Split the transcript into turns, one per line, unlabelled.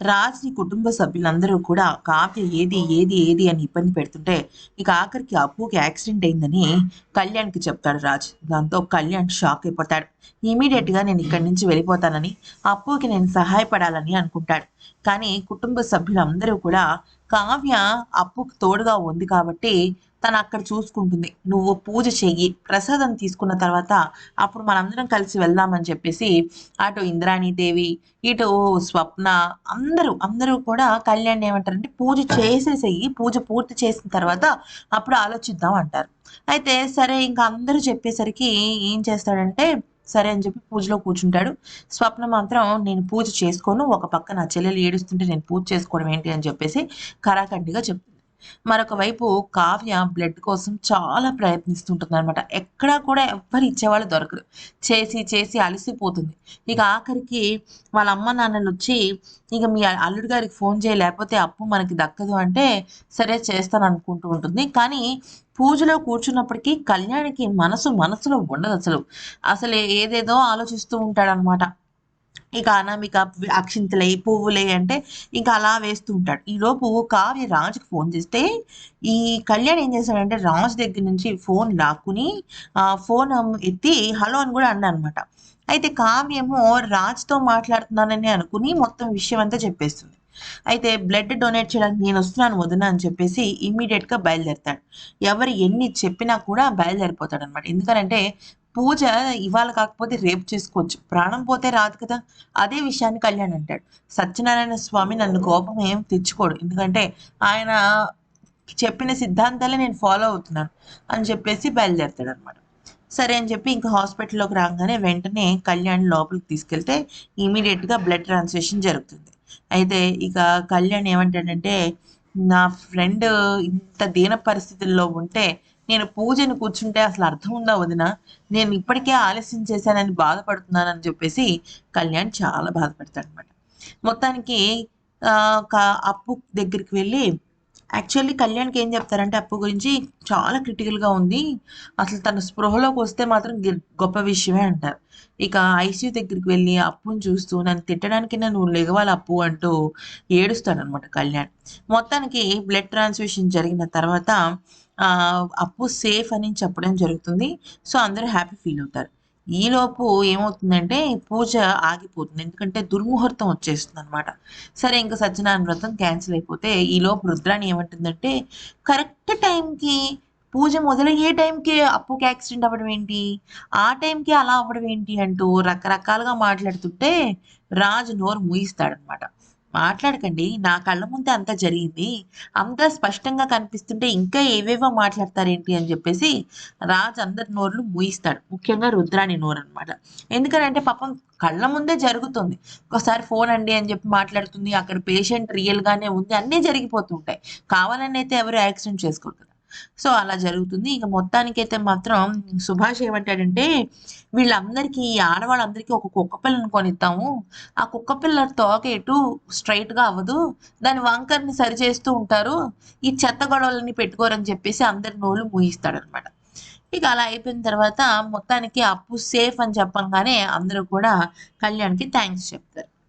రాజ్ని కుటుంబ సభ్యులందరూ కూడా కావ్య ఏది ఏది ఏది అని ఇబ్బంది పెడుతుంటే ఇక ఆఖరికి అప్పుకి యాక్సిడెంట్ అయిందని కళ్యాణ్కి చెప్తాడు రాజ్. దాంతో కళ్యాణ్ షాక్ అయిపోతాడు. ఇమీడియట్గా నేను ఇక్కడి నుంచి వెళ్ళిపోతానని అప్పుకి నేను సహాయపడాలని అనుకుంటాడు. కానీ కుటుంబ సభ్యులందరూ కూడా కావ్య అప్పుకు తోడుగా ఉంది కాబట్టి తను అక్కడ చూసుకుంటుంది. నువ్వు పూజ చెయ్యి ప్రసాదం తీసుకున్న తర్వాత అప్పుడు మనందరం కలిసి వెళ్దామని చెప్పేసి అటు ఇంద్రాణీదేవి ఇటు స్వప్న అందరూ అందరూ కూడా కళ్యాణ్ ఏమంటారంటే పూజ చేసేసేయి పూజ పూర్తి చేసిన తర్వాత అప్పుడు ఆలోచిద్దాం అంటారు. అయితే సరే ఇంకా అందరూ చెప్పేసరికి ఏం చేస్తాడంటే సరే అని చెప్పి పూజలో కూర్చుంటాడు. స్వప్న మాత్రం నేను పూజ చేసుకోను ఒక పక్క నా చెల్లెలు ఏడుస్తుంటే నేను పూజ చేసుకోవడం ఏంటి? అని చెప్పేసి కరాఖండిగా చెప్తుంది. మరొక వైపు కావ్య బ్లడ్ కోసం చాలా ప్రయత్నిస్తుంటుంది అనమాట ఎక్కడా కూడా ఎవ్వరు ఇచ్చేవాళ్ళు దొరకరు. చేసి చేసి అలసిపోతుంది. ఇక ఆఖరికి వాళ్ళ అమ్మ నాన్నలు వచ్చి ఇక మీ అల్లుడు గారికి ఫోన్ చేయ లేకపోతే అప్పు మనకి దక్కదు అంటే సరే చేస్తాను అనుకుంటూ ఉంటుంది. కానీ పూజలో కూర్చున్నప్పటికీ కళ్యాణికి మనసు మనసులో ఉండదు అసలు. అసలు ఏదేదో ఆలోచిస్తూ ఉంటాడనమాట ఇక అనామిక అక్షింతలే పువ్వులే అంటే ఇంకా అలా వేస్తూ ఉంటాడు. ఈలోపు కావ్య రాజుకి ఫోన్ చేస్తే ఈ కళ్యాణ్ ఏం చేశాడంటే రాజు దగ్గర నుంచి ఫోన్ లాక్కుని ఆ ఫోన్ ఎత్తి హలో అని కూడా అన్నా అనమాట అయితే కావ్యము రాజుతో మాట్లాడుతున్నానని అనుకుని మొత్తం విషయం అంతా చెప్పేస్తుంది. అయితే బ్లడ్ డొనేట్ చేయడానికి నేను వస్తున్నాను వదిన అని చెప్పేసి ఇమ్మీడియట్గా బయలుదేరుతాడు. ఎవరు ఎన్ని చెప్పినా కూడా బయలుదేరిపోతాడు అనమాట ఎందుకంటే పూజ ఇవాళ కాకపోతే రేపు చేసుకోవచ్చు. ప్రాణం పోతే రాదు కదా. అదే విషయాన్ని కళ్యాణ్ అంటాడు. సత్యనారాయణ స్వామి నన్ను కోపం ఏం తెచ్చుకోడు. ఎందుకంటే ఆయన చెప్పిన సిద్ధాంతాలే నేను ఫాలో అవుతున్నాను అని చెప్పేసి బయలుదేరుతాడు అనమాట సరే అని చెప్పి ఇంకా హాస్పిటల్లోకి రాగానే వెంటనే కళ్యాణ్ లోపలికి తీసుకెళ్తే ఇమీడియట్గా బ్లడ్ ట్రాన్స్ఫ్యూషన్ జరుగుతుంది. అయితే ఇక కళ్యాణ్ ఏమంటాడంటే నా ఫ్రెండ్ ఇంత దీన పరిస్థితుల్లో ఉంటే నేను పూజను కూర్చుంటే అసలు అర్థం ఉందా వదిన? నేను ఇప్పటికే ఆలస్యం చేశానని బాధపడుతున్నానని చెప్పేసి కళ్యాణ్ చాలా బాధపడతాడు అనమాట మొత్తానికి అప్పు దగ్గరికి వెళ్ళి యాక్చువల్లీ కళ్యాణ్కి ఏం చెప్తారంటే అప్పు గురించి చాలా క్రిటికల్గా ఉంది. అసలు తన స్పృహలోకి వస్తే మాత్రం గొప్ప విషయమే అంటారు. ఇక ఐసీయూ దగ్గరికి వెళ్ళి అప్పుని చూస్తూ నన్ను తిట్టడానికి నువ్వు లెగవాలి అప్పు అంటూ ఏడుస్తాడనమాట కళ్యాణ్. మొత్తానికి బ్లడ్ ట్రాన్స్ఫ్యూషన్ జరిగిన తర్వాత అప్పు సేఫ్ అని చెప్పడం జరుగుతుంది. సో అందరూ హ్యాపీ ఫీల్ అవుతారు. ఈలోపు ఏమవుతుందంటే పూజ ఆగిపోతుంది. ఎందుకంటే దుర్ముహూర్తం వచ్చేస్తుంది అనమాట సరే ఇంకా సత్యనారాయణ వ్రతం క్యాన్సిల్ అయిపోతే ఈలోపు రుద్రాణి ఏమంటుందంటే కరెక్ట్ టైంకి పూజ మొదలయ్యే టైంకి అప్పుకి యాక్సిడెంట్ అవ్వడం ఏంటి? ఆ టైంకి అలా అవ్వడం ఏంటి? అంటూ రకరకాలుగా మాట్లాడుతుంటే రాజు నోరు ముయిస్తాడనమాట మాట్లాడకండి నా కళ్ళ ముందే అంతా జరిగింది. అంత స్పష్టంగా కనిపిస్తుంటే ఇంకా ఏవేవో మాట్లాడతారేంటి అని చెప్పేసి రాజు అందరి నోర్లు మూయిస్తాడు. ముఖ్యంగా రుద్రాణి నోరు అనమాట ఎందుకంటే పాపం కళ్ళ ముందే జరుగుతుంది. ఒకసారి ఫోన్ అండి అని చెప్పి మాట్లాడుతుంది అక్కడ పేషెంట్ రియల్గానే ఉంది అన్నీ జరిగిపోతుంటాయి. కావాలని అయితే ఎవరు యాక్సిడెంట్ చేసుకోరు సో అలా జరుగుతుంది. ఇక మొత్తానికైతే మాత్రం సుభాష్ ఏమంటాడంటే వీళ్ళందరికీ ఈ ఆడవాళ్ళందరికీ ఒక కుక్క పిల్లని కొనిద్దాము. ఆ కుక్క పిల్ల తోక ఎటు స్ట్రైట్గా అవ్వదు. దాని వంకర్ని సరిచేస్తూ ఉంటారు. ఈ చెత్త గొడవలని పెట్టుకోరని చెప్పేసి అందరి నోళ్ళు మూయిస్తాడనమాట. ఇక అలా అయిపోయిన తర్వాత మొత్తానికి అప్పు సేఫ్ అని చెప్పంగానే అందరూ కూడా కళ్యాణ్కి థ్యాంక్స్ చెప్తారు.